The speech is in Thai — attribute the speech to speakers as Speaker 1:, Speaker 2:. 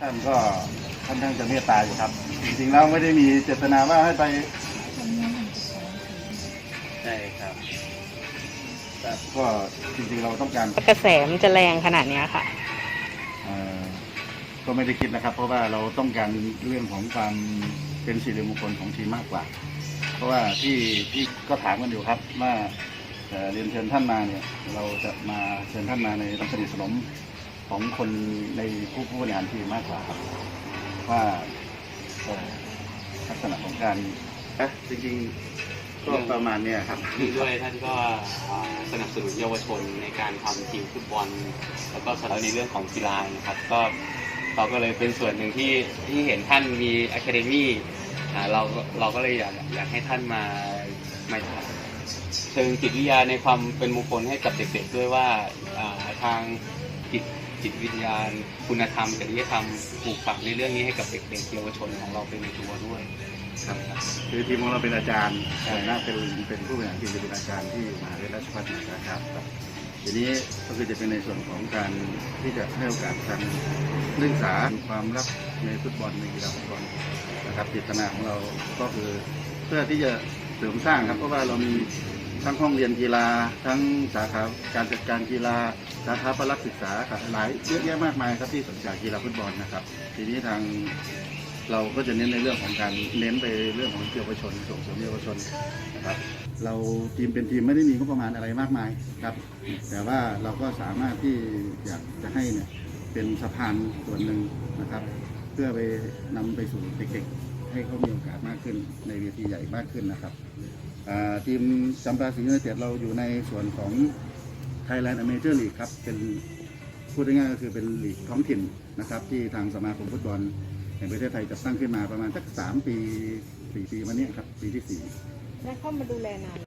Speaker 1: ท่านก็ค่อนข้างจะเมตตาอยู่ครับ จริงๆแล้วไม่ได้มีเจตนาว่าให้ไป
Speaker 2: ใช่ครับ
Speaker 1: แต่ก็จริงๆเราต้องการ
Speaker 3: กระแสมันจะแรงขนาดเนี้ยค่ะ
Speaker 1: เอ่อก็ไม่ได้คิดนะครับ เพราะว่าเราต้องการเรื่องของความเป็นสิริมงคลของทีมมากกว่า เพราะว่าที่ที่ก็ถามกันอยู่ครับว่าเอ่อเรียนเชิญท่านมาเนี่ย เราจะมาเชิญท่านมาในสนิทสนม ของคนในผู้ผู้บริหารทีมมากกว่าครับว่าเอ่อลักษณะของการเอ๊ะจริงๆก็ประมาณเนี้ยครับ
Speaker 2: ด้วยท่านก็อ่าสนับสนุนเยาวชนในการทำทีมฟุตบอล แล้วก็สนับสนุนในเรื่องของกีฬานะครับ ก็เราก็เลยเป็นส่วนหนึ่งที่ที่เห็นท่านมีอะคาเดมี่เราก็เราก็เลยอยากอยากให้ท่านมามาเชิงจิตวิทยาในความเป็นมงคลให้กับเด็กๆด้วยว่าอ่าทางจิต จิตวิทยาคุณธรรมจริยธรรมปลูกฝังในเรื่องนี้ให้กับเด็กๆเยาวชนของเราเป็นในตัวด้วย
Speaker 1: ครับคือทีมของเราเป็นอาจารย์แต่หน้าเป็นเป็นผู้บริหารทีมเป็นอาจารย์ที่มหาวิทยาลัยราชภัฏมหาสารคามครับทีนี้ก็คือจะเป็นในส่วนของการที่จะให้โอกาสทางนักศึกษาความรักในฟุตบอลในกีฬาฟุตบอลนะครับจิตนาของเราก็คือเพื่อที่จะเสริมสร้างครับเพราะว่าเรามี ทั้งห้องเรียนกีฬา ทั้งสาขาการจัดการกีฬา สาขาพละศึกษาครับหลายเยอะแยะมากมายครับที่สนใจกีฬาฟุตบอลนะครับ ทีนี้ทางเราก็จะเน้นในเรื่องของการเน้นไปเรื่องของเยาวชนส่งเสริมเยาวชนนะครับเราทีมเป็นทีมไม่ได้มีงบประมาณอะไรมากมายครับ แต่ว่าเราก็สามารถที่อยากจะให้เนี่ยเป็นสะพานส่วนหนึ่งนะครับ เพื่อไปนำไปสู่เด็กๆ ให้เขามีโอกาสมากขึ้นในเวทีใหญ่มากขึ้นนะครับ ทีมจำปาศรียูไนเต็ดเราอยู่ในส่วนของ Thailand Amateur League ครับ เป็นพูดง่ายๆก็คือเป็นลีกท้องถิ่นนะครับ ที่ทางสมาคมฟุตบอลแห่งประเทศไทยจัดตั้งขึ้นมาประมาณสักสามปีสี่ปีมาเนี้ยครับ ปีที่สี่
Speaker 3: แล้วเข้ามาดูแลนาน